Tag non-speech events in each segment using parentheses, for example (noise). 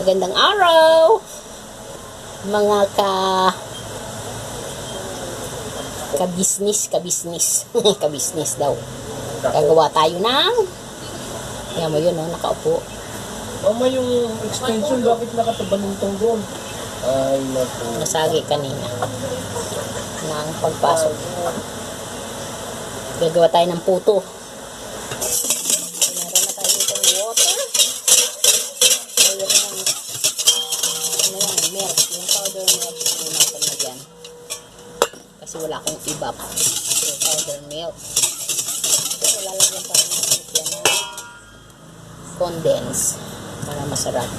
Magandang araw! Mga ka... Ka-business, ka-business. (laughs) ka-business daw. Gagawa tayo ng... Kaya mo yun, no? nakaupo. Mama, yung extension, bakit nakatabalintong doon? Ay, naku. Nasagi kanina. Nang pagpasok. Gagawa tayo ng puto. Ibap. So, powder milk. So, lalagyan pa natin yan ng condense para masarap.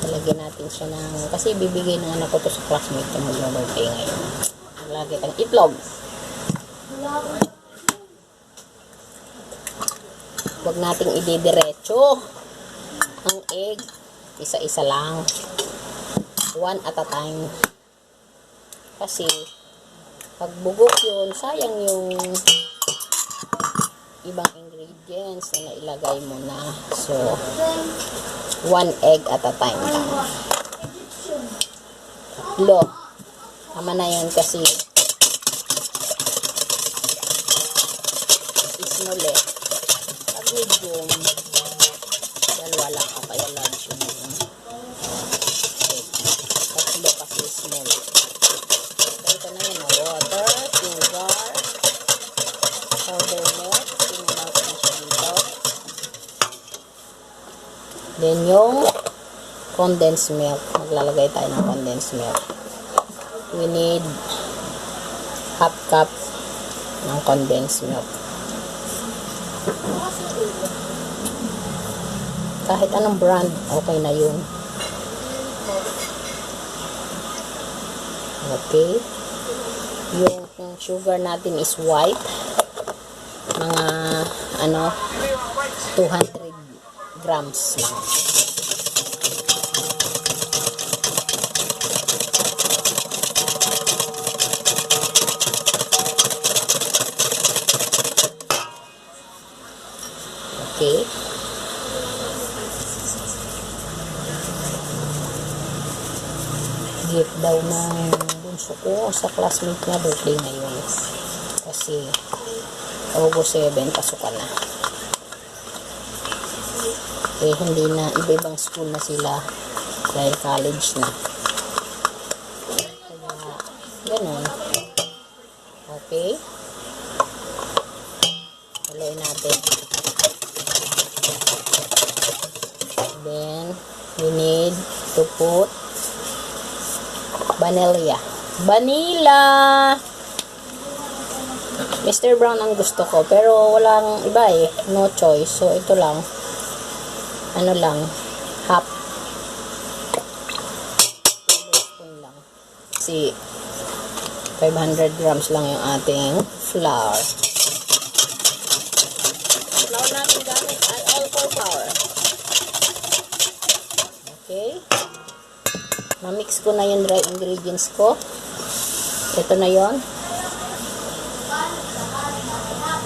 Lalagyan natin siya ng, kasi bibigay ng anak ko to sa classmate ko mag-birthday ngayon. Lagi tayong itlog. Huwag nating ididiretso ang egg. Isa-isa lang. One at a time. Kasi, pag bugok yun, sayang yung ibang ingredients na nailagay mo na. So, one egg at a time lang. Tatlo. Tama na yun kasi eh. Pag medium, dalawa lang o kaya large yung egg. Tatlo kasi small. So, ito na yun. oh. Water, sugar, powder milk, sinamount na siya dito. Then yung condensed milk. Maglalagay tayo ng condensed milk. We need half cup ng condensed milk. Kahit anong brand, okay na yun. Okay. Yung, yung sugar natin is white. Mga, ano, 200 grams lang. Okay. Gift daw ng bunso ko sa classmate niya birthday ngayon. Kasi August 7, pasukan na. Eh, hindi na, iba-ibang school na sila dahil college na. Kaya, ganun. Okay. Haluin natin. Then, we need to put vanilla. Vanilla! Mr. Brown ang gusto ko, pero walang iba eh. No choice. So, ito lang. Ano lang. Half. Tablespoon lang. Kasi, 500 grams lang yung ating flour. Flour natin gamit ay flour. Okay. Na-mix ko na yung dry ingredients ko. Ito na yon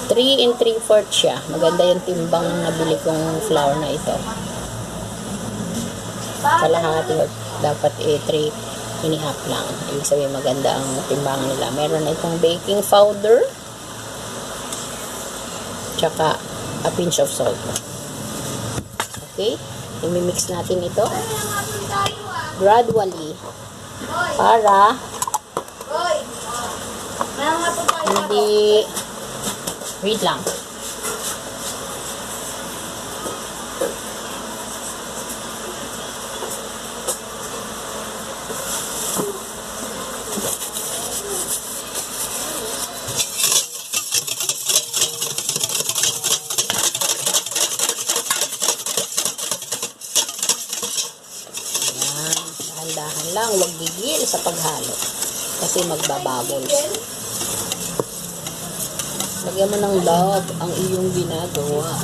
3 and 3 fourths siya. Maganda yung timbang ng nabili kong flour na ito. Kalahati dapat eh 3 and a half lang. Ibig sabihin maganda ang timbang nila. Meron na itong baking powder. Tsaka a pinch of salt. Okay? Imimix natin ito. Gradually. Para hindi wait lang. Dahan-dahan lang. Huwag gigil sa paghalo. Kasi magbabubbles. Lagyan mo ng love ang iyong ginagawa.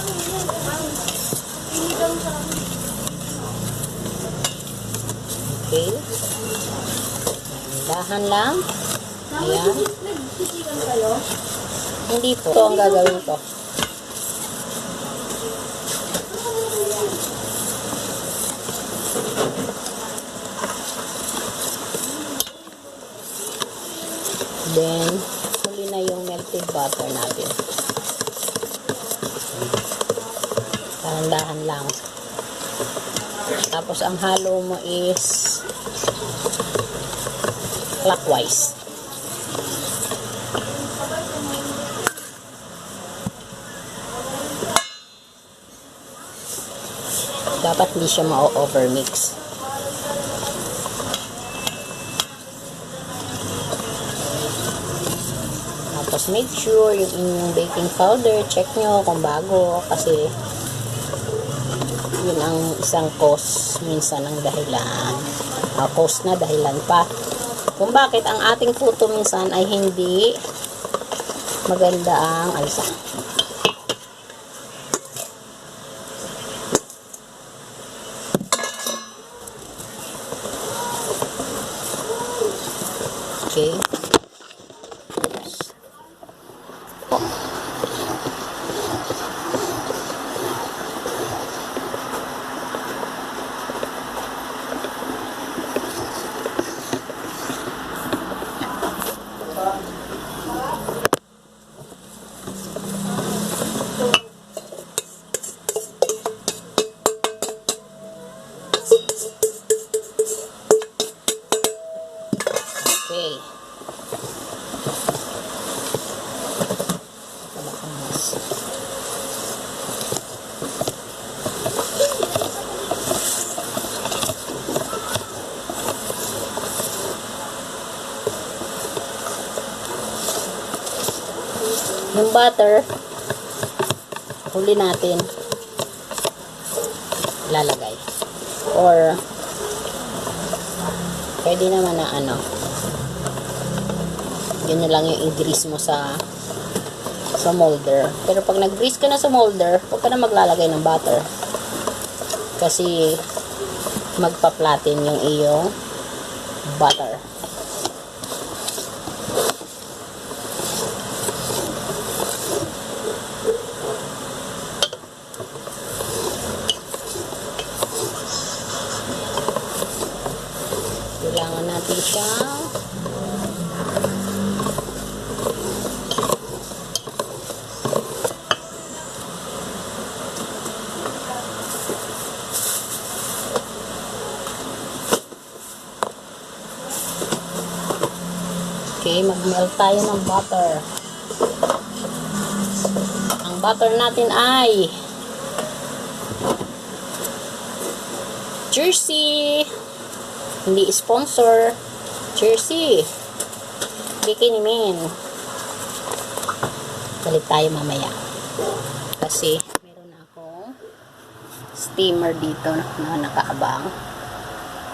Okay. Dahan lang. Ayan. Hindi po. Ito ang gagawin ko. Then, melted butter natin. Dahan-dahan lang. Tapos, ang halo mo is clockwise. Dapat hindi siya ma-overmix. Tapos make sure yung inyong baking powder, check nyo kung bago kasi yun ang isang cause minsan ang dahilan. Uh, cause na dahilan pa. Kung bakit ang ating puto minsan ay hindi maganda ang alsa. Okay. Okay. Tabakang mas. Yung butter, huli natin lalagay. Or, pwede naman na ano, yun lang yung i-grease mo sa sa molder. Pero pag nag-grease ka na sa molder, huwag ka na maglalagay ng butter. Kasi magpa-flatten yung iyong butter. Siyang Okay, mag-melt tayo ng butter. Ang butter natin ay Jersey. Hindi sponsor. Jersey. Bikini Balik tayo mamaya. Kasi meron akong steamer dito na nakaabang.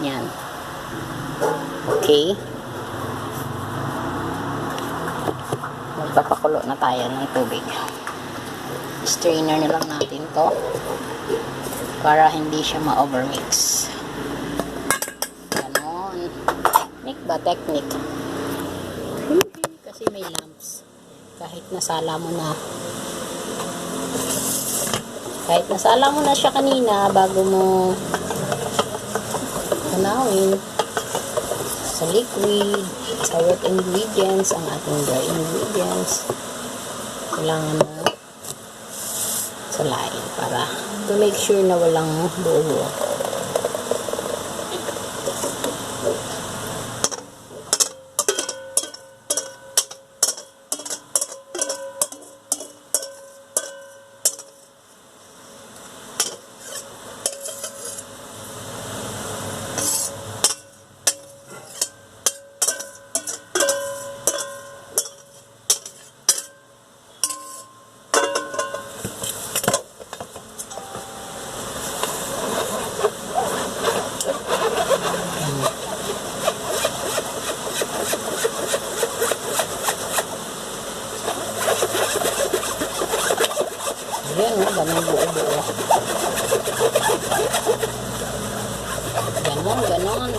Yan. Okay. magpapakulo na tayo ng tubig. Strainer na lang natin to para hindi siya ma-overmix. Ganon. Technique? Technique. Kasi may lamps. Kahit nasala mo na kahit nasala mo na siya kanina bago mo tanawin sa liquid, sa wet ingredients, ang ating dry ingredients. Kailangan mo salain para to make sure na walang buo. Ayan, oh, ganun buo-buo. Ganon, ganon.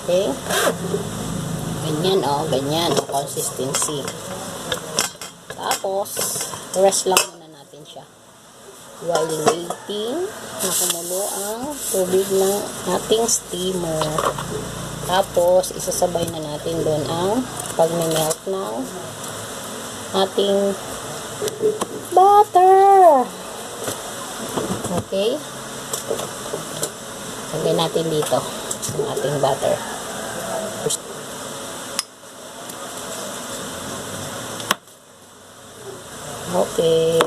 Okay. Ganyan oh, ganyan oh, consistency. Tapos, rest lang muna natin siya. While waiting na kumulo ang tubig ng ating steamer. Tapos, isasabay na natin doon ang pag-melt ng ating butter. Okay? Lagay natin dito ang ating butter. Okay.